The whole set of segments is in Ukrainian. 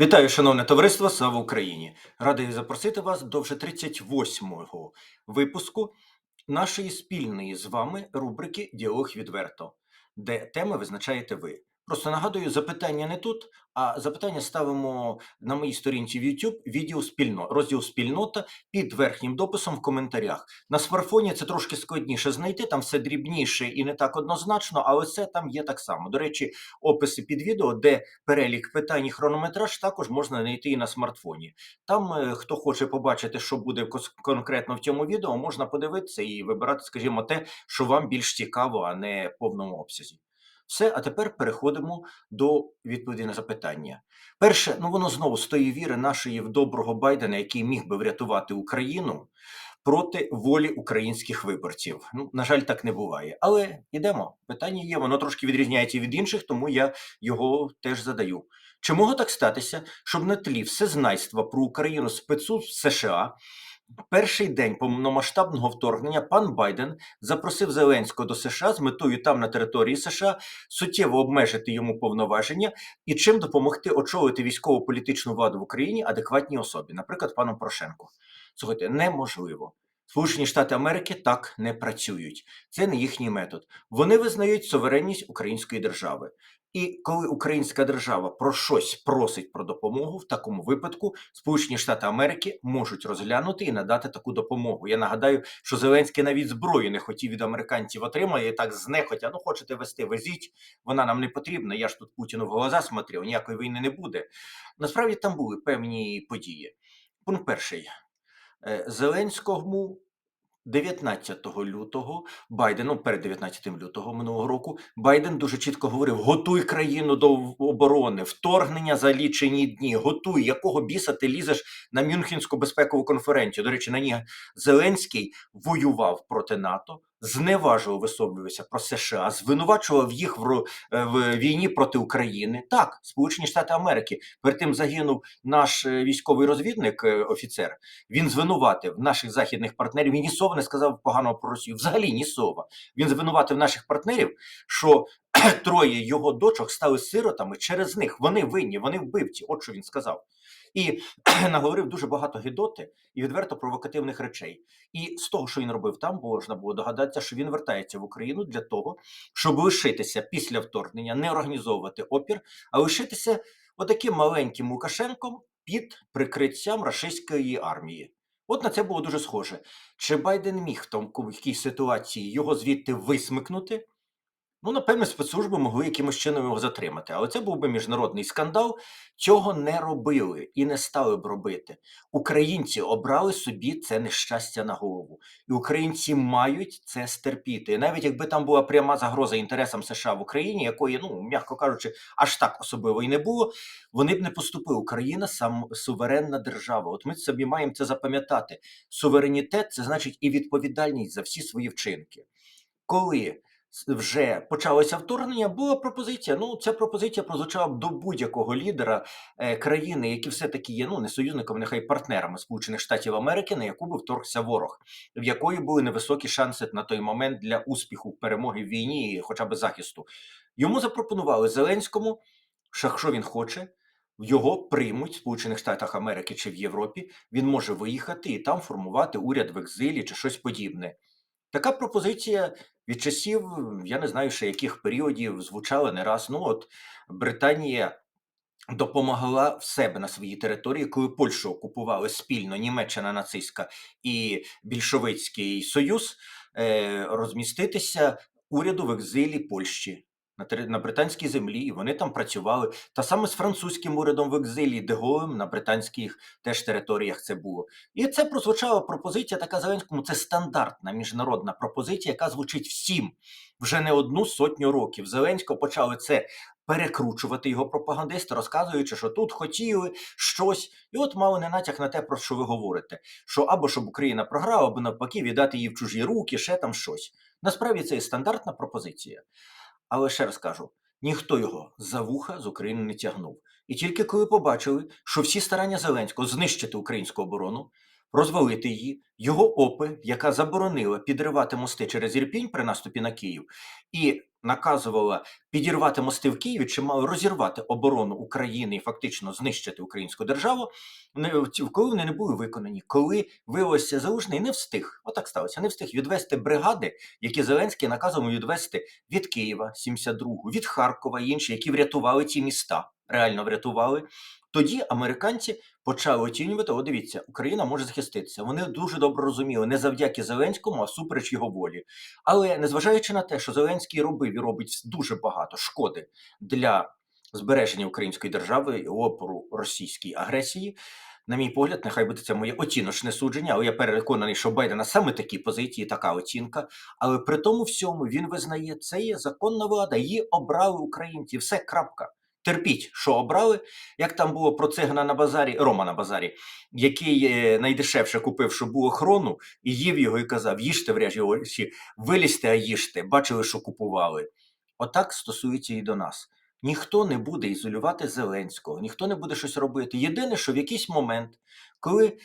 Вітаю, шановне товариство, слава Україні! Радий запросити вас до вже 38-го випуску нашої спільної з вами рубрики Діалог відверто, де теми визначаєте ви. Просто нагадую, запитання не тут, а запитання ставимо на моїй сторінці в YouTube відділ спільно, розділ спільнота під верхнім дописом в коментарях. На смартфоні це трошки складніше знайти, там все дрібніше і не так однозначно, але це там є так само. До речі, описи під відео, де перелік питань і хронометраж також можна знайти і на смартфоні. Там, е, хто хоче побачити, що буде конкретно в цьому відео, можна подивитися і вибирати, скажімо, те, що вам більш цікаво, а не в повному обсязі. Все, а тепер переходимо до відповіді на запитання. Перше, ну воно знову з тої віри нашої в доброго Байдена, який міг би врятувати Україну проти волі українських виборців. Ну, на жаль, так не буває. Але йдемо. Питання є, воно трошки відрізняється від інших, тому я його теж задаю. Чи могло так статися, щоб на тлі всезнайства про Україну спецу США перший день повномасштабного вторгнення пан Байден запросив Зеленського до США з метою там на території США суттєво обмежити йому повноваження і чим допомогти очолити військово-політичну владу в Україні адекватній особі, наприклад, пану Порошенку. Слухайте, неможливо. Сполучені Штати Америки так не працюють. Це не їхній метод. Вони визнають суверенність української держави. І коли українська держава про щось просить про допомогу, в такому випадку Сполучені Штати Америки можуть розглянути і надати таку допомогу. Я нагадаю, що Зеленський навіть зброю не хотів від американців отримає і так знехотя. Ну хочете вести, везіть, вона нам не потрібна. Я ж тут Путіну в глаза смотрів, ніякої війни не буде. Насправді там були певні події. Пункт перший. Е, Зеленському 19 лютого Байден, ну перед 19 лютого минулого року, Байден дуже чітко говорив: готуй країну до оборони, вторгнення за лічені дні. Готуй, якого біса ти лізеш на Мюнхенську безпекову конференцію. До речі, на ній Зеленський воював проти НАТО, зневажував, висловлювався про США, звинувачував їх в, е, в війні проти України. Так, Сполучені Штати Америки. Перед тим загинув наш е, військовий розвідник, е, офіцер. Він звинуватив наших західних партнерів. Він ні слова не сказав поганого про Росію. Взагалі ні слова. Він звинуватив наших партнерів, що троє його дочок стали сиротами через них. Вони винні, вони вбивці. От що він сказав. І наговорив дуже багато гідоти і відверто провокативних речей. І з того, що він робив там, можна було догадатися, що він вертається в Україну для того, щоб лишитися після вторгнення, не організовувати опір, а лишитися отаким маленьким Лукашенком під прикриттям рашистської армії. От на це було дуже схоже. Чи Байден міг в тому в якійсь ситуації його звідти висмикнути? Ну, напевно, спецслужби могли якимось чином його затримати, але це був би міжнародний скандал. Цього не робили і не стали б робити. Українці обрали собі це нещастя на голову, і українці мають це стерпіти. І навіть якби там була пряма загроза інтересам США в Україні, якої, ну м'яко кажучи, аж так особливо і не було, вони б не поступили. Україна сам суверенна держава. От ми собі маємо це запам'ятати. Суверенітет це значить і відповідальність за всі свої вчинки. Коли вже почалося вторгнення, була пропозиція. Ну, ця пропозиція прозвучала б до будь-якого лідера е, країни, які все-таки є ну не союзниками, нехай партнерами Сполучених Штатів Америки, на яку би вторгся ворог, в якої були невисокі шанси на той момент для успіху перемоги в війні, і хоча б захисту. Йому запропонували Зеленському, що він хоче. Його приймуть в Сполучених Штатах Америки чи в Європі. Він може виїхати і там формувати уряд в екзилі чи щось подібне. Така пропозиція від часів, я не знаю ще яких періодів звучало не раз. Ну от Британія допомогла в себе на своїй території, коли Польщу окупували спільно Німеччина нацистська і більшовицький союз, е, розміститися уряду в екзилі Польщі. На, тери- на британській землі, і вони там працювали. Та саме з французьким урядом в екзилі, Деголем на британських теж територіях це було. І це прозвучала пропозиція така Зеленському. Це стандартна міжнародна пропозиція, яка звучить всім вже не одну сотню років. Зеленського почали це перекручувати його пропагандисти, розказуючи, що тут хотіли щось, і от мали не натяк на те, про що ви говорите: що або щоб Україна програла, або навпаки віддати її в чужі руки, ще там щось. Насправді це і стандартна пропозиція. Але ще раз кажу: ніхто його за вуха з України не тягнув. І тільки коли побачили, що всі старання Зеленського знищити українську оборону, розвалити її, його ОПИ, яка заборонила підривати мости через Ірпінь при наступі на Київ, і наказувала підірвати мости в Києві, чи мали розірвати оборону України і фактично знищити українську державу, коли вони не були виконані, коли виявилося залужний не встиг, отак сталося, не встиг відвести бригади, які Зеленський наказував відвести від Києва 72-го, від Харкова і інші, які врятували ці міста, реально врятували. Тоді американці почали оцінювати: о, дивіться, Україна може захиститися. Вони дуже добре розуміли, не завдяки Зеленському, а супереч його волі. Але незважаючи на те, що Зеленський робив і робить дуже багато шкоди для збереження української держави і опору російській агресії. На мій погляд, нехай буде це моє оціночне судження, але я переконаний, що Байдена саме такі позиції, така оцінка. Але при тому всьому він визнає, це є законна влада, її обрали українці. Все крапка. Терпіть, що обрали. Як там було про цигана на базарі, Рома на базарі, який е, найдешевше купив, щоб було хрону, і їв його і казав: їжте вряжі очі, вилізьте, а їжте, бачили, що купували. Отак стосується і до нас. Ніхто не буде ізолювати Зеленського, ніхто не буде щось робити. Єдине, що в якийсь момент, коли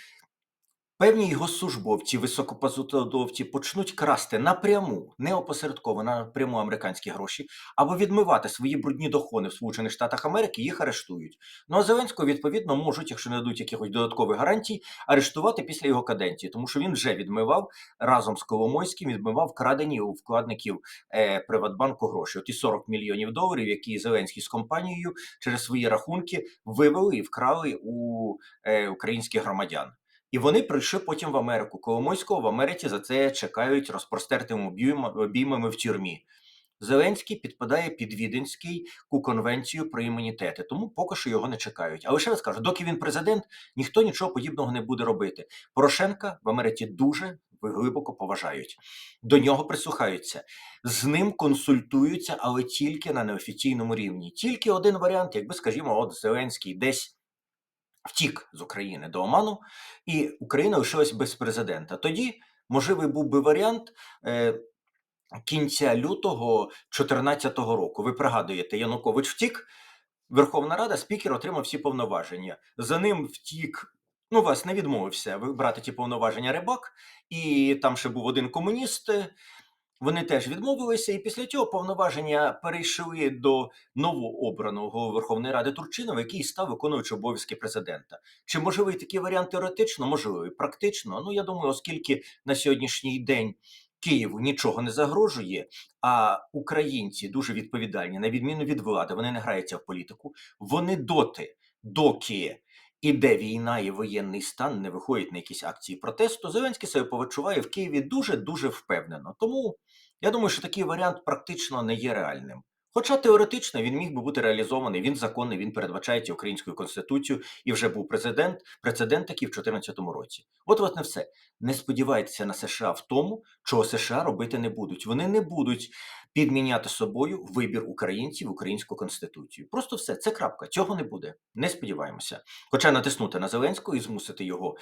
певні його службовці, високопосадовці почнуть красти напряму, не опосередковано, напряму американські гроші, або відмивати свої брудні доходи в Сполучених Штатах Америки, їх арештують. Ну а Зеленського, відповідно, можуть, якщо не дадуть якихось додаткових гарантій, арештувати після його каденції, тому що він вже відмивав разом з Коломойським, відмивав крадені у вкладників е, Приватбанку гроші. Оті 40 мільйонів доларів, які Зеленський з компанією через свої рахунки вивели і вкрали у е, українських громадян. І вони прийшли потім в Америку. Коломойського в Америці за це чекають розпростертими обіймами в тюрмі. Зеленський підпадає під Віденський ку конвенцію про імунітети, тому поки що його не чекають. Але ще раз кажу, доки він президент, ніхто нічого подібного не буде робити. Порошенка в Америці дуже глибоко поважають. До нього прислухаються, з ним консультуються, але тільки на неофіційному рівні. Тільки один варіант, якби, скажімо, от Зеленський десь втік з України до Оману, і Україна лишилась без президента. Тоді можливий був би варіант. Е, Кінця лютого 2014 року. Ви пригадуєте, Янукович втік, Верховна Рада, спікер отримав всі повноваження. За ним втік, ну, вас не відмовився брати ті повноваження рибак, і там ще був один комуніст. Вони теж відмовилися, і після цього повноваження перейшли до новообраного Верховної Ради Турчинова, який став виконуючи обов'язки президента. Чи можливий такий варіант теоретично? Можливий. Практично. Ну я думаю, оскільки на сьогоднішній день Києву нічого не загрожує, а українці дуже відповідальні, на відміну від влади, вони не граються в політику. Вони доти, доки іде війна і воєнний стан, не виходять на якісь акції протесту. Зеленський себе повідчуває в Києві дуже дуже впевнено. Тому я думаю, що такий варіант практично не є реальним. Хоча теоретично він міг би бути реалізований, він законний, він передбачається українською конституцією і вже був президент, прецедент такий в 2014 році. От власне все. Не сподівайтеся на США в тому, чого США робити не будуть. Вони не будуть підміняти собою вибір українців в українську конституцію. Просто все, це крапка. Цього не буде. Не сподіваємося. Хоча натиснути на Зеленського і змусити його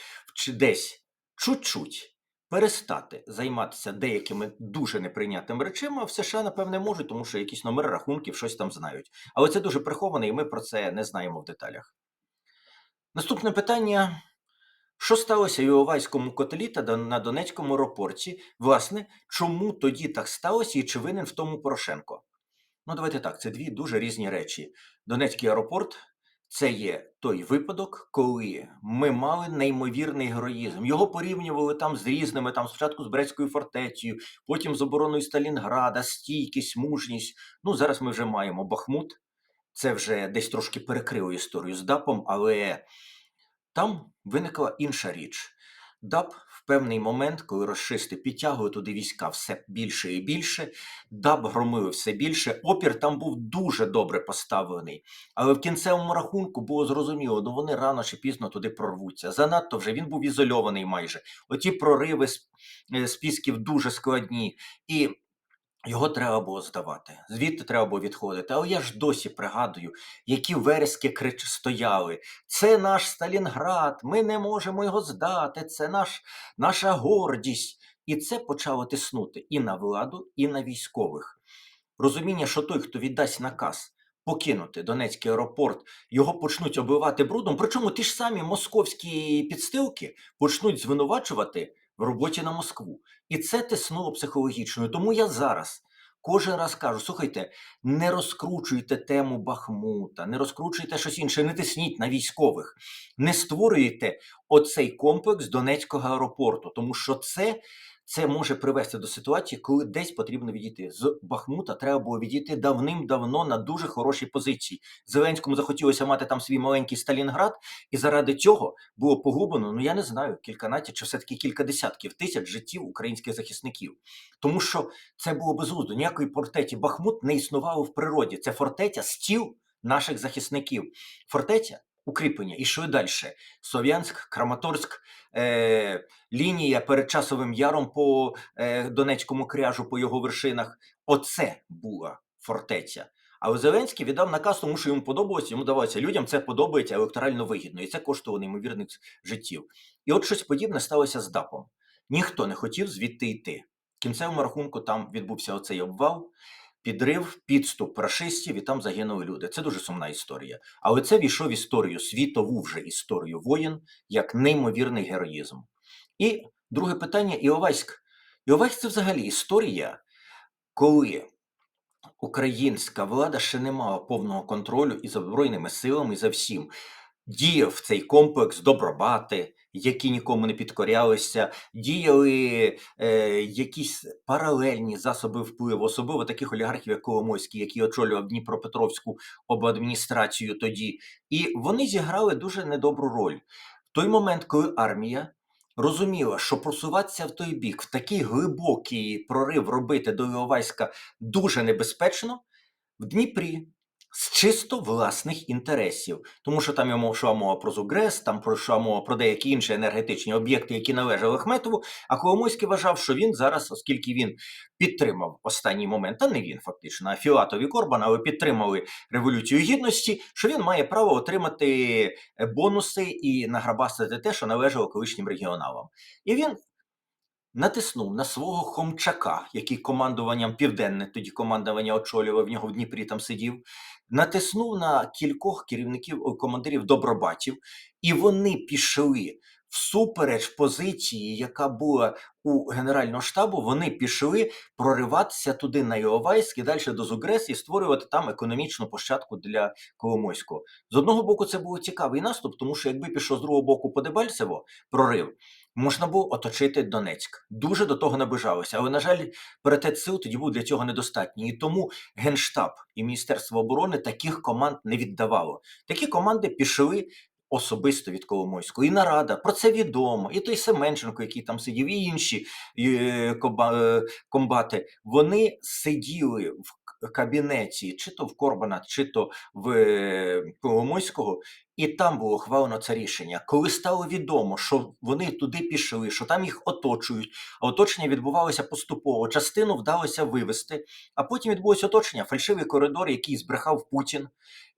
десь чуть-чуть перестати займатися деякими дуже неприйнятними речами, в США, напевне, можуть, тому що якісь номери рахунків щось там знають. Але це дуже приховане, і ми про це не знаємо в деталях. Наступне питання. Що сталося в Іловайському котлі та на Донецькому аеропорті? Власне, чому тоді так сталося і чи винен в тому Порошенко? Ну, давайте так, це дві дуже різні речі. Донецький аеропорт це є той випадок, коли ми мали неймовірний героїзм. Його порівнювали там з різними, там спочатку з Брестською фортецею, потім з обороною Сталінграда, стійкість, мужність. Ну, зараз ми вже маємо Бахмут. Це вже десь трошки перекрило історію з ДАПом, але там виникла інша річ. ДАП певний момент, коли розшисти підтягує туди війська все більше і більше, даб громили все більше. Опір там був дуже добре поставлений. Але в кінцевому рахунку було зрозуміло, ну вони рано чи пізно туди прорвуться. Занадто вже він був ізольований майже. Оті прориви з, е, з пісків дуже складні. І його треба було здавати. Звідти треба було відходити. Але я ж досі пригадую, які верески крич стояли. Це наш Сталінград, ми не можемо його здати, це наш, наша гордість. І це почало тиснути і на владу, і на військових. Розуміння, що той, хто віддасть наказ покинути Донецький аеропорт, його почнуть оббивати брудом. Причому ті ж самі московські підстилки почнуть звинувачувати в роботі на Москву. І це тиснуло психологічно. Тому я зараз кожен раз кажу: слухайте, не розкручуйте тему Бахмута, не розкручуйте щось інше, не тисніть на військових, не створюйте оцей комплекс Донецького аеропорту, тому що це. Це може привести до ситуації, коли десь потрібно відійти. З Бахмута треба було відійти давним-давно на дуже хорошій позиції. Зеленському захотілося мати там свій маленький Сталінград, і заради цього було погублено, ну я не знаю, кільканаті чи все-таки кілька десятків тисяч життів українських захисників. Тому що це було безглуздо. Ніякої фортеті Бахмут не існувало в природі. Це фортеця стіл наших захисників. Фортеця укріплення. І що далі? Слов'янськ, Краматорськ, е, лінія перед часовим яром по е, Донецькому кряжу, по його вершинах. Оце була фортеця. Але Зеленський віддав наказ, тому що йому подобалося, йому давалося людям це подобається електорально вигідно, і це коштувало неймовірних життів. І от щось подібне сталося з ДАПом. Ніхто не хотів звідти йти. В кінцевому рахунку там відбувся оцей обвал, підрив, підступ рашистів, і там загинули люди. Це дуже сумна історія. Але це війшов в історію, світову вже історію воєн, як неймовірний героїзм. І друге питання: Іовайськ. Іовайськ це взагалі історія, коли українська влада ще не мала повного контролю і за Збройними силами, і за всім. Діяв цей комплекс добробати, які нікому не підкорялися, діяли е, якісь паралельні засоби впливу, особливо таких олігархів, як Коломойський, який очолював Дніпропетровську обладміністрацію тоді. І вони зіграли дуже недобру роль. В той момент, коли армія розуміла, що просуватися в той бік, в такий глибокий прорив робити до Іловайська дуже небезпечно, в Дніпрі з чисто власних інтересів, тому що там йому йшла мова про Зугрес, там пройшла мова про деякі інші енергетичні об'єкти, які належали Ахметову. А Коломойський вважав, що він зараз, оскільки він підтримав останній момент, та не він фактично, а Філатов і Корбан, але підтримали революцію гідності, що він має право отримати бонуси і награбастити те, що належало колишнім регіоналам. І він натиснув на свого Хомчака, який командуванням південне, тоді командування очолював в нього в Дніпрі там сидів, натиснув на кількох керівників командирів добробатів, і вони пішли всупереч позиції, яка була у Генерального штабу, вони пішли прориватися туди на Іловайськ і далі до Зугрес і створювати там економічну площадку для Коломойського. З одного боку, це був цікавий наступ, тому що якби пішов з другого боку по Дебальцево прорив, можна було оточити Донецьк. Дуже до того наближалося. Але, на жаль, паритет сил тоді був для цього недостатній. І тому Генштаб і Міністерство оборони таких команд не віддавало. Такі команди пішли. Особисто від Коломойського. І нарада, про це відомо. І той Семенченко, який там сидів, і інші е, е, комбати, вони сиділи в кабінеті, чи то в Корбана, чи то в е, Коломойського, і там було хвалено це рішення. Коли стало відомо, що вони туди пішли, що там їх оточують, а оточення відбувалося поступово. Частину вдалося вивести, а потім відбулося оточення, фальшивий коридор, який збрехав Путін.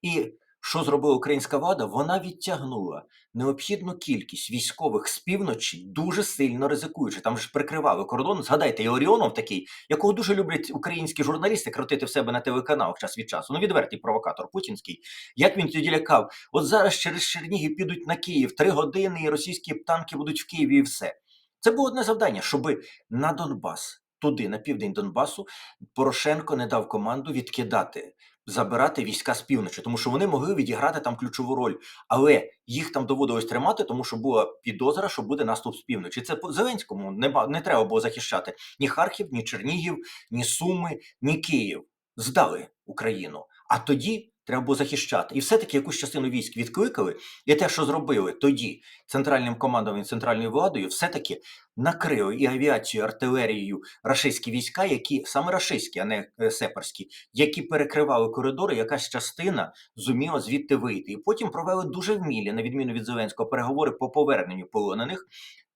І що зробила українська влада? Вона відтягнула необхідну кількість військових з півночі, дуже сильно ризикуючи. Там ж прикривали кордон. Згадайте, і Оріонов такий, якого дуже люблять українські журналісти крутити в себе на телеканалах час від часу. Ну, відвертий провокатор путінський. Як він тоді лякав? От зараз через Чернігів підуть на Київ три години, і російські танки будуть в Києві, і все. Це було одне завдання, щоб на Донбас, туди, на південь Донбасу, Порошенко не дав команду відкидати, забирати війська з півночі, тому що вони могли відіграти там ключову роль, але їх там доводилось тримати, тому що була підозра, що буде наступ з півночі. Це по Зеленському не, не треба було захищати ні Харків, ні Чернігів, ні Суми, ні Київ. Здали Україну. А тоді треба було захищати. І все-таки якусь частину військ відкликали, і те, що зробили тоді центральним командуванням центральною владою, все-таки накрили і авіацією, артилерією рашистські війська, які саме рашистські, а не е, сепарські, які перекривали коридори, якась частина зуміла звідти вийти. І потім провели дуже вмілі, на відміну від Зеленського, переговори по поверненню полонених,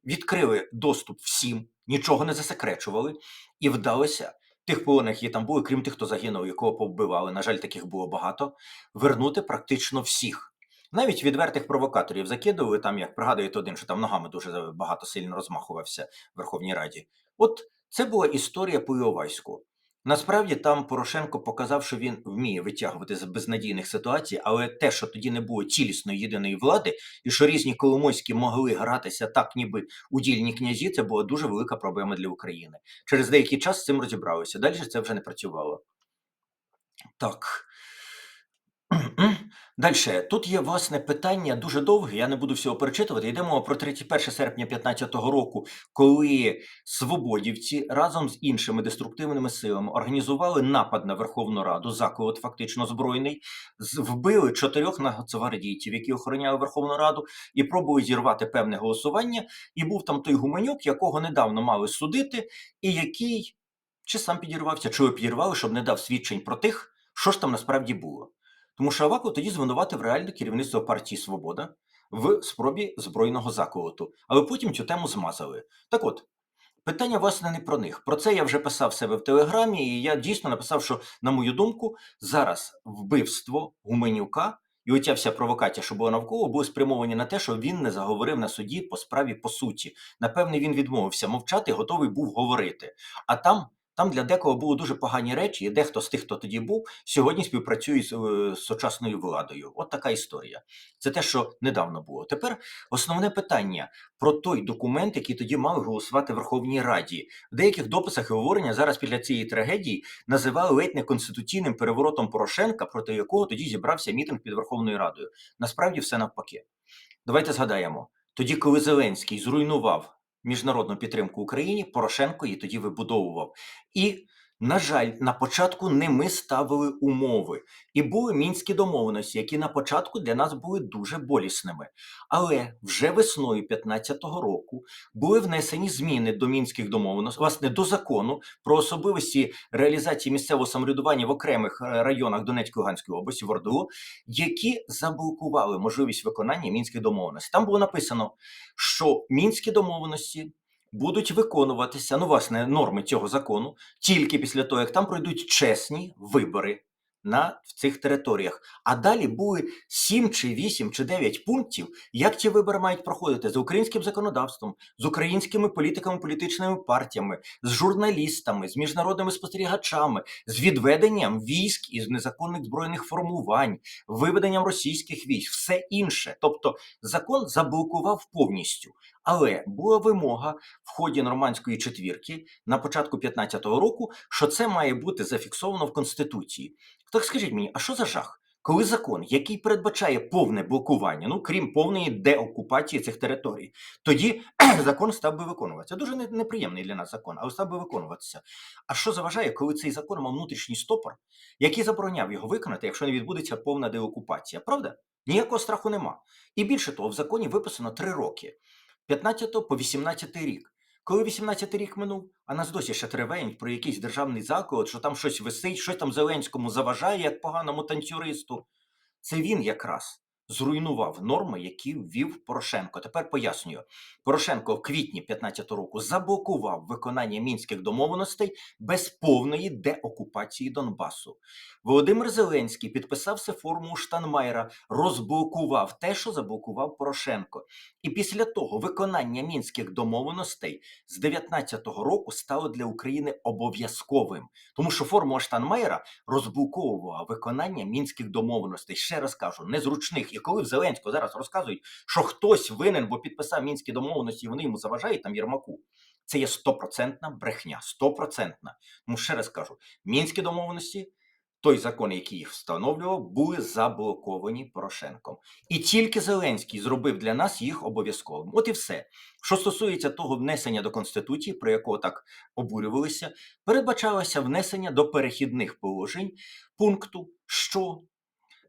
відкрили доступ всім, нічого не засекречували, і вдалося. Тих полонених, які там були, крім тих, хто загинув, якого повбивали, на жаль, таких було багато, вернути практично всіх. Навіть відвертих провокаторів закидували там, як пригадуєте один, що там ногами дуже багато сильно розмахувався в Верховній Раді. От це була історія по Іловайську. Насправді там Порошенко показав, що він вміє витягувати з безнадійних ситуацій, але те, що тоді не було цілісної єдиної влади, і що різні Коломойські могли гратися так, ніби удільні князі, це була дуже велика проблема для України. Через деякий час з цим розібралися. Далі це вже не працювало. Так. Далі, тут є власне питання дуже довге, я не буду всього перечитувати. Йдемо про 31 серпня 2015 року, коли свободівці разом з іншими деструктивними силами організували напад на Верховну Раду, заколот фактично збройний, вбили чотирьох нацгвардійців, які охороняли Верховну Раду, і пробували зірвати певне голосування. І був там той гуменюк, якого недавно мали судити, і який чи сам підірвався, чи його щоб не дав свідчень про тих, що ж там насправді було. Тому що Аваков тоді звинуватив реальне керівництво партії Свобода в спробі збройного заколоту, але потім цю тему змазали. Так от, питання власне не про них. Про це я вже писав себе в телеграмі, і я дійсно написав, що, на мою думку, зараз вбивство Гуменюка і оця вся провокація, що була навколо, були спрямовані на те, що він не заговорив на суді по справі по суті. Напевне, він відмовився мовчати, готовий був говорити. А там. Там для декого були дуже погані речі, і дехто з тих, хто тоді був, сьогодні співпрацює з, е, сучасною владою. От така історія. Це те, що недавно було. Тепер основне питання про той документ, який тоді мали голосувати в Верховній Раді. В деяких дописах і говорення зараз після цієї трагедії називали ледь не конституційним переворотом Порошенка, проти якого тоді зібрався мітинг під Верховною Радою. Насправді все навпаки. Давайте згадаємо: тоді, коли Зеленський зруйнував міжнародну підтримку Україні, Порошенко її тоді вибудовував. І, на жаль, на початку не ми ставили умови. І були мінські домовленості, які на початку для нас були дуже болісними. Але вже весною 2015 року були внесені зміни до мінських домовленостей, власне, до закону про особливості реалізації місцевого самоврядування в окремих е, районах Донецької Луганської області в ОРДЛО, які заблокували можливість виконання мінських домовленостей. Там було написано, що мінські домовленості будуть виконуватися, ну, власне, норми цього закону тільки після того, як там пройдуть чесні вибори на в цих територіях. А далі були 7 чи 8 чи 9 пунктів, як ці вибори мають проходити за українським законодавством, з українськими політиками, політичними партіями, з журналістами, з міжнародними спостерігачами, з відведенням військ із незаконних збройних формувань, виведенням російських військ, все інше. Тобто закон заблокував повністю. Але була вимога в ході нормандської четвірки на початку 15-го року, що це має бути зафіксовано в Конституції. Так скажіть мені, а що за жах? Коли закон, який передбачає повне блокування, ну крім повної деокупації цих територій, тоді закон став би виконуватися. Дуже не- неприємний для нас закон, але став би виконуватися. А що заважає, коли цей закон мав внутрішній стопор, який забороняв його виконати, якщо не відбудеться повна деокупація? Правда? Ніякого страху нема. І більше того, в законі виписано три роки: 15 по 18 рік. Коли 18 рік минув, а нас досі ще тревень про якийсь державний заклад, що там щось висить, щось там Зеленському заважає, як поганому танцюристу. Це він якраз зруйнував норми, які ввів Порошенко. Тепер пояснюю. Порошенко в квітні 15 року заблокував виконання мінських домовленостей без повної деокупації Донбасу. Володимир Зеленський підписався формулу Штанмайера, розблокував те, що заблокував Порошенко. І після того виконання мінських домовленостей з 19-го року стало для України обов'язковим, тому що формула Штанмаєра розблоковувала виконання мінських домовленостей. Ще раз кажу, незручних. І коли в Зеленського зараз розказують, що хтось винен, бо підписав мінські домовленості, і вони йому заважають там Єрмаку. Це є стопроцентна брехня, стопроцентна. Тому ще раз кажу: мінські домовленості. Той закон, який їх встановлював, були заблоковані Порошенком. І тільки Зеленський зробив для нас їх обов'язковим. От і все. Що стосується того внесення до Конституції, про якого так обурювалися, передбачалося внесення до перехідних положень пункту, що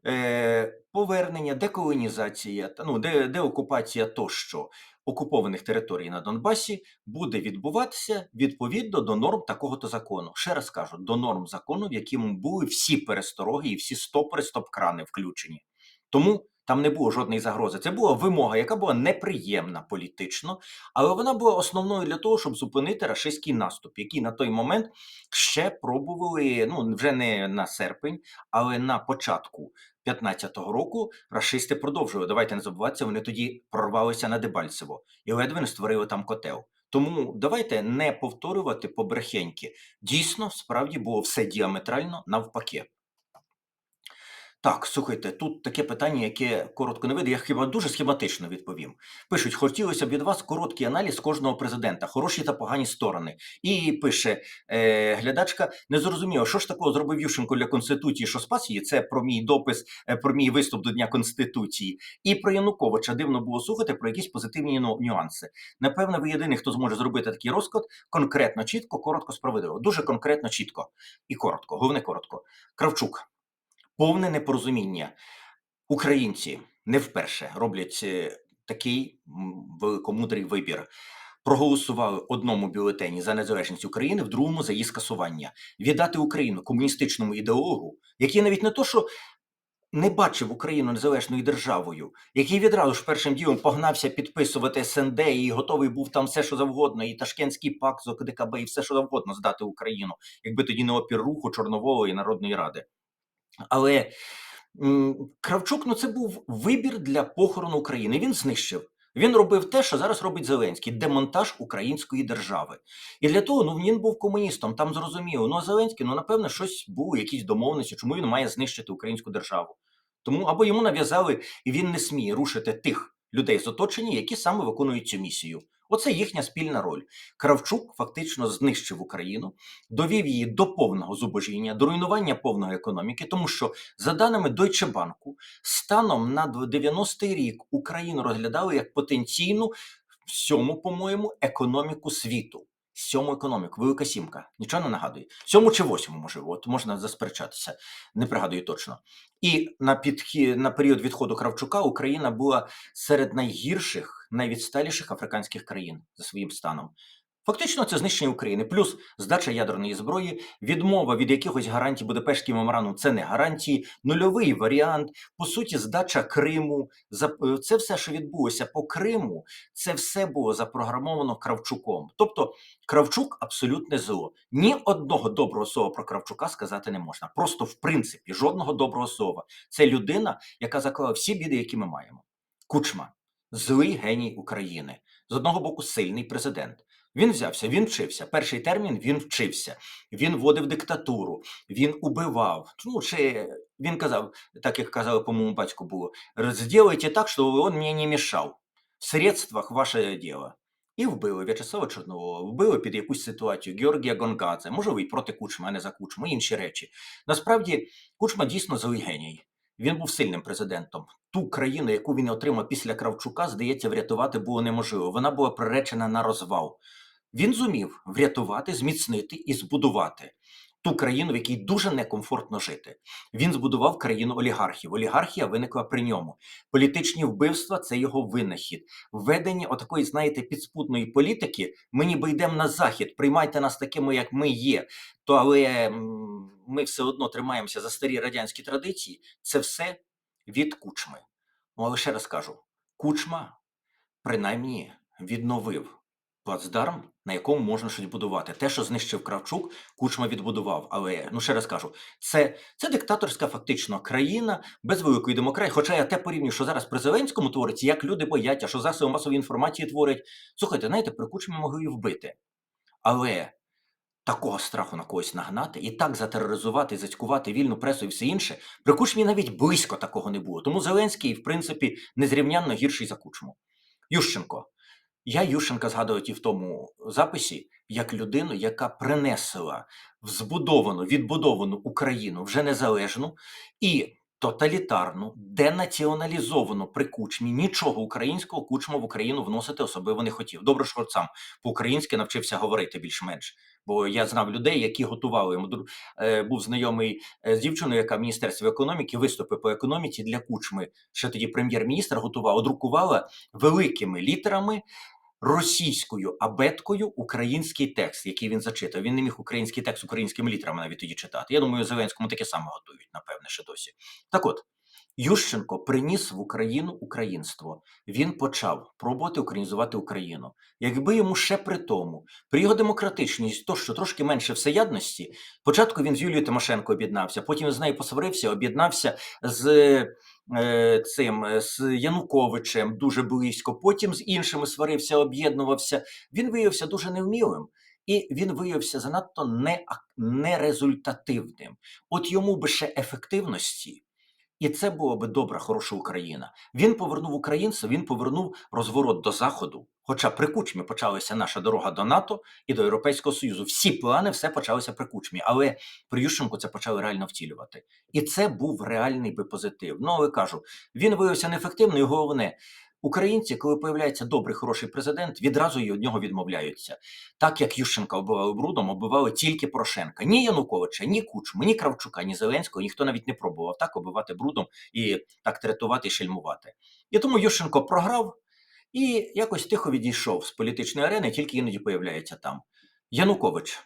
е, повернення, деколонізація, ну, де, деокупація тощо окупованих територій на Донбасі буде відбуватися відповідно до норм такого-то закону. Ще раз кажу, до норм закону, в якому були всі перестороги і всі стопори, стоп-крани включені. Тому Там не було жодної загрози. Це була вимога, яка була неприємна політично, але вона була основною для того, щоб зупинити рашистський наступ, який на той момент ще пробували. Ну вже не на серпень, але на початку 15-го року рашисти продовжували. Давайте не забуватися, вони тоді прорвалися на Дебальцево і ледве не створили там котел. Тому давайте не повторювати побрехеньки. Дійсно, справді було все діаметрально навпаки. Так, слухайте, тут таке питання, яке коротко не видно. Я хіба дуже схематично відповім. Пишуть, хотілося б від вас короткий аналіз кожного президента, хороші та погані сторони. І пише е, глядачка: не зрозуміло, що ж такого зробив Ющенко для Конституції, що спас її. Це про мій допис, е, про мій виступ до Дня Конституції. І про Януковича дивно було слухати про якісь позитивні ну, нюанси. Напевно, ви єдиний, хто зможе зробити такий розклад конкретно, чітко, коротко, справедливо. Дуже конкретно, чітко і коротко. Головне коротко. Кравчук повне непорозуміння. Українці не вперше роблять е, такий великомудрий вибір. Проголосували одному бюлетені за незалежність України, в другому за її скасування. Віддати Україну комуністичному ідеологу, який навіть не то, що не бачив Україну незалежною державою, який відразу ж першим ділом погнався підписувати СНД і готовий був там все, що завгодно, і Ташкентський пакт з ОКДКБ, і все, що завгодно здати Україну, якби тоді не опір руху Чорнового і Народної Ради. Але Кравчук ну це був вибір для похорону України. Він знищив. Він робив те, що зараз робить Зеленський демонтаж української держави. І для того ну він був комуністом. Там зрозуміло. Ну а Зеленський, ну напевно, щось було, якісь домовленості, чому він має знищити українську державу. Тому або йому нав'язали, і він не сміє рушити тих людей з оточення, які саме виконують цю місію. Оце їхня спільна роль. Кравчук фактично знищив Україну, довів її до повного зубожіння, до руйнування повної економіки, тому що, за даними Deutsche Bank, станом на 90-й рік Україну розглядали як потенційну сьому, по-моєму, економіку світу. Сьому економіку, велика сімка. Нічого не нагадує. Сьому чи восьму, можливо, от можна засперечатися, не пригадую точно. І на підхід на період відходу Кравчука Україна була серед найгірших, найвідсталіших африканських країн за своїм станом. Фактично, це знищення України, плюс здача ядерної зброї, відмова від якихось гарантій Будапештський меморандум це не гарантії, нульовий варіант, по суті, здача Криму. За це все, що відбулося по Криму, це все було запрограмовано Кравчуком. Тобто Кравчук абсолютне зло. Ні одного доброго слова про Кравчука сказати не можна. Просто в принципі жодного доброго слова. Це людина, яка заклала всі біди, які ми маємо. Кучма, злий геній України. З одного боку, сильний президент. Він взявся, він вчився. Перший термін він вчився. Він вводив диктатуру, він убивав. Ну, чи він казав, так як казали, по-моєму, батьку було: «Сделайте так, щоб він мені не мішав. В средствах ваше діло. І вбили В'ячеслава Чорнового, вбили під якусь ситуацію Георгія Гонгадзе, можливо, і проти Кучма, а не за Кучму, і інші речі. Насправді, Кучма дійсно злий геній. Він був сильним президентом. Ту країну, яку він отримав після Кравчука, здається, врятувати було неможливо. Вона була приречена на розвал. Він зумів врятувати, зміцнити і збудувати ту країну, в якій дуже некомфортно жити. Він збудував країну олігархів. Олігархія виникла при ньому. Політичні вбивства це його винахід. Введення отакої, знаєте, підспутної політики. Ми ніби йдемо на захід. Приймайте нас такими, як ми є. То але ми все одно тримаємося за старі радянські традиції. Це все від кучми. Ну але ще раз кажу: кучма принаймні відновив плацдарм, на якому можна щось будувати. Те, що знищив Кравчук, Кучма відбудував. Але ну ще раз кажу, це, це диктаторська фактично країна без великої демократії. Хоча я те порівнюю, що зараз при Зеленському твориться, як люди бояться, що засоби масової інформації творять. Слухайте, знаєте, при Кучмі могли і вбити. Але такого страху на когось нагнати і так затероризувати, зацькувати вільну пресу і все інше, при Кучмі навіть близько такого не було. Тому Зеленський, в принципі, незрівнянно гірший за Кучму. Ющенко. Я Ющенка згадую і в тому записі як людину, яка принесла збудовану, відбудовану Україну вже незалежну і тоталітарну, денаціоналізовану при кучмі. Нічого українського кучма в Україну вносити особливо не хотів. Добре, що сам по-українськи навчився говорити більш-менш. Бо я знав людей, які готували йому. Е, Був знайомий е, з дівчиною, яка в Міністерстві економіки виступи по економіці для кучми. Ще тоді прем'єр-міністр готувала, друкувала великими літерами російською абеткою український текст, який він зачитав. Він не міг український текст українськими літерами навіть тоді читати. Я думаю, Зеленському таке саме готують, напевне, ще досі. Так от, Ющенко приніс в Україну українство. Він почав пробувати українізувати Україну. Якби йому ще при тому, при його демократичність, то що трошки менше всеядності, спочатку він з Юлією Тимошенко об'єднався, потім з нею посварився, об'єднався з е, цим е, з Януковичем дуже близько, потім з іншими сварився, об'єднувався. Він виявився дуже невмілим. І він виявився занадто не, нерезультативним. От йому би ще ефективності, і це була би добра, хороша Україна. Він повернув українців, він повернув розворот до Заходу. Хоча при кучмі почалася наша дорога до НАТО і до Європейського Союзу. Всі плани, все почалося при кучмі, але при Ющенку це почали реально втілювати. І це був реальний би позитив. Ну, але кажу, він виявився неефективним, і головне. Українці, коли появляється добрий хороший президент, відразу від нього відмовляються. Так як Ющенка оббивали брудом, оббивали тільки Порошенка. Ні Януковича, ні Кучми, ні Кравчука, ні Зеленського, ніхто навіть не пробував так оббивати брудом і так третувати і шельмувати. І тому Ющенко програв і якось тихо відійшов з політичної арени, тільки іноді появляється там. Янукович.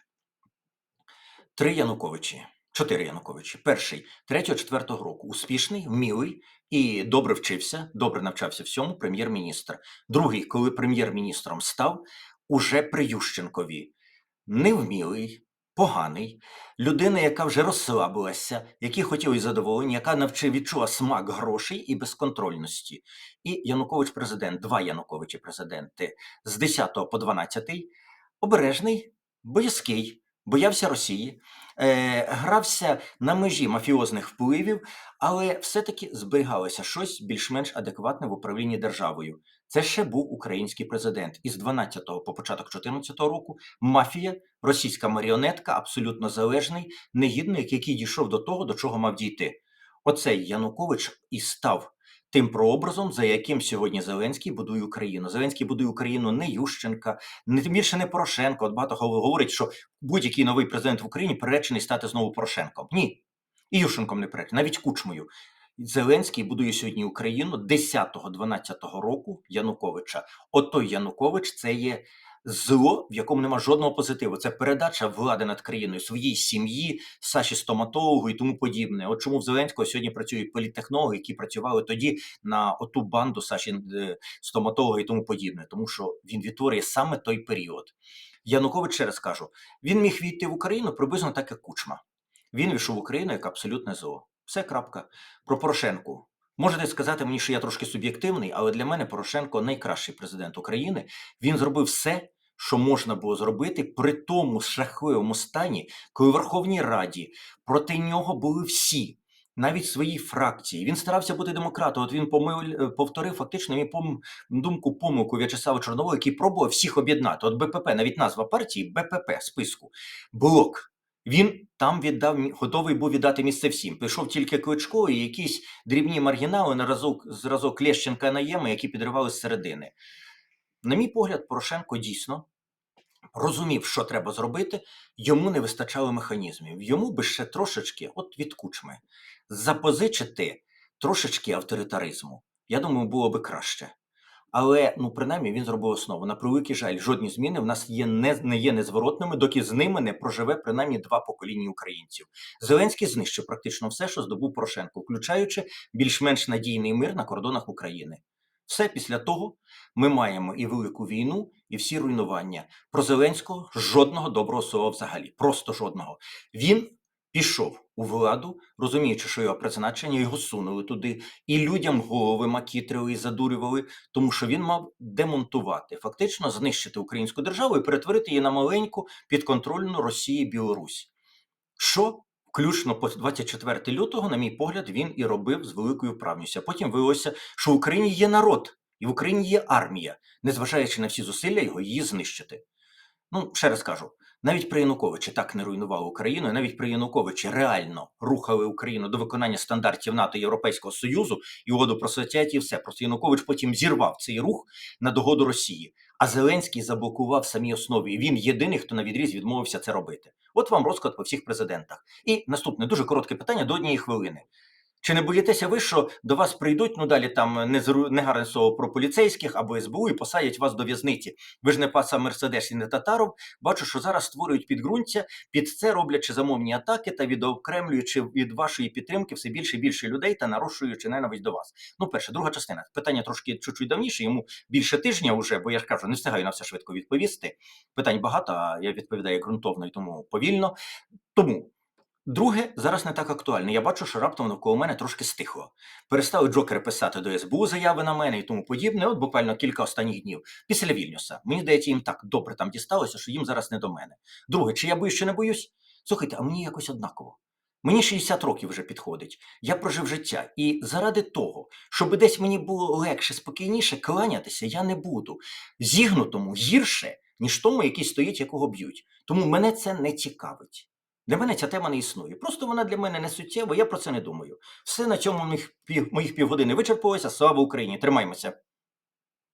Три Януковичі. Чотири Януковичі. Перший, третього, четвертого року. Успішний, вмілий і добре вчився, добре навчався всьому прем'єр-міністр. Другий, коли прем'єр-міністром став, уже при Ющенкові. Невмілий, поганий, людина, яка вже розслабилася, який хотів і задоволення, яка навчив відчула смак грошей і безконтрольності. І Янукович президент, два Януковичі президенти з 10 по 12, обережний, боязкий, боявся Росії, е, грався на межі мафіозних впливів, але все-таки зберігалося щось більш-менш адекватне в управлінні державою. Це ще був український президент. Із 12 по початок 14 року мафія, російська маріонетка, абсолютно залежний, негідник, який дійшов до того, до чого мав дійти. Оцей Янукович і став тим прообразом, за яким сьогодні Зеленський будує Україну. Зеленський будує Україну не Ющенка, не тим більше не Порошенко. От багато говорить, що будь-який новий президент в Україні приречений стати знову Порошенком. Ні. І Ющенком не приречений, навіть Кучмою. Зеленський будує сьогодні Україну 10-12 року Януковича. Отой Янукович це є зло, в якому нема жодного позитиву. Це передача влади над країною своїй сім'ї, Саші стоматологу і тому подібне. От чому в Зеленського сьогодні працюють політтехнологи, які працювали тоді на оту банду Саші е, стоматолога і тому подібне, тому що він відтворює саме той період. Янукович ще раз кажу, він міг війти в Україну приблизно так, як Кучма. Він війшов в Україну як абсолютне зло. Все крапка. Про Порошенку. Можете сказати мені, що я трошки суб'єктивний, але для мене Порошенко найкращий президент України. Він зробив все, що можна було зробити при тому шахливому стані, коли в Верховній Раді проти нього були всі. Навіть свої фракції. Він старався бути демократом. От він помил, повторив фактично мій пом... думку помилку В'ячеслава Чорнового, який пробував всіх об'єднати. От БПП, навіть назва партії БПП списку. Блок. Він там віддав готовий був віддати місце всім. Пішов тільки Кличко і якісь дрібні маргінали на разок зразок Лещенка Наєми, які підривали з середини. На мій погляд, Порошенко дійсно розумів, що треба зробити, йому не вистачало механізмів. Йому би ще трошечки, от від кучми, запозичити трошечки авторитаризму. Я думаю, було би краще. Але ну принаймні він зробив основу. На превеликий жаль, жодні зміни в нас є не, не є незворотними, доки з ними не проживе принаймні два покоління українців. Зеленський знищив практично все, що здобув Порошенко, включаючи більш-менш надійний мир на кордонах України. Все після того ми маємо і велику війну, і всі руйнування. Про Зеленського жодного доброго слова взагалі, просто жодного. Він пішов у владу, розуміючи, що його призначення його сунули туди, і людям голови макітрили і задурювали, тому що він мав демонтувати, фактично знищити українську державу і перетворити її на маленьку підконтрольну Росії Білорусь. Що включно по 24 лютого, на мій погляд, він і робив з великою вправністю. А Потім виявилося, що в Україні є народ, і в Україні є армія, незважаючи на всі зусилля його її знищити. Ну, ще раз кажу, навіть при Януковичі так не руйнували Україну, і навіть при Януковичі реально рухали Україну до виконання стандартів НАТО Європейського Союзу і угоду про асоціації, все. Просто Янукович потім зірвав цей рух на догоду Росії. А Зеленський заблокував самі основі. І він єдиний, хто на відріз відмовився це робити. От вам розклад по всіх президентах. І наступне дуже коротке питання до однієї хвилини. Чи не боїтеся ви, що до вас прийдуть, ну далі там незру- негарне слово про поліцейських або СБУ і посадять вас до в'язниці? Ви ж не паса Мерседес і не Татаров. Бачу, що зараз створюють підґрунтя, під це роблячи замовні атаки та відокремлюючи від вашої підтримки все більше і більше людей та нарощуючи ненависть до вас. Ну, перше, друга частина. Питання трошки чуть-чуть давніше, йому більше тижня вже, бо я ж кажу, не встигаю на все швидко відповісти. Питань багато, а я відповідаю ґрунтовно і тому повільно. Тому. Друге, зараз не так актуально. Я бачу, що раптом навколо мене трошки стихло. Перестали джокери писати до СБУ заяви на мене і тому подібне. От буквально кілька останніх днів після Вільнюса. Мені здається, їм так добре там дісталося, що їм зараз не до мене. Друге, чи я боюсь, чи не боюсь? Слухайте, а мені якось однаково. Мені 60 років вже підходить. Я прожив життя, і заради того, щоб десь мені було легше, спокійніше, кланятися я не буду. Зігнутому гірше, ніж тому, який стоїть, якого б'ють. Тому мене це не цікавить. Для мене ця тема не існує. Просто вона для мене не суттєва, я про це не думаю. Все на цьому моїх, пів, моїх півгодини вичерпалося. Слава Україні! Тримаймося!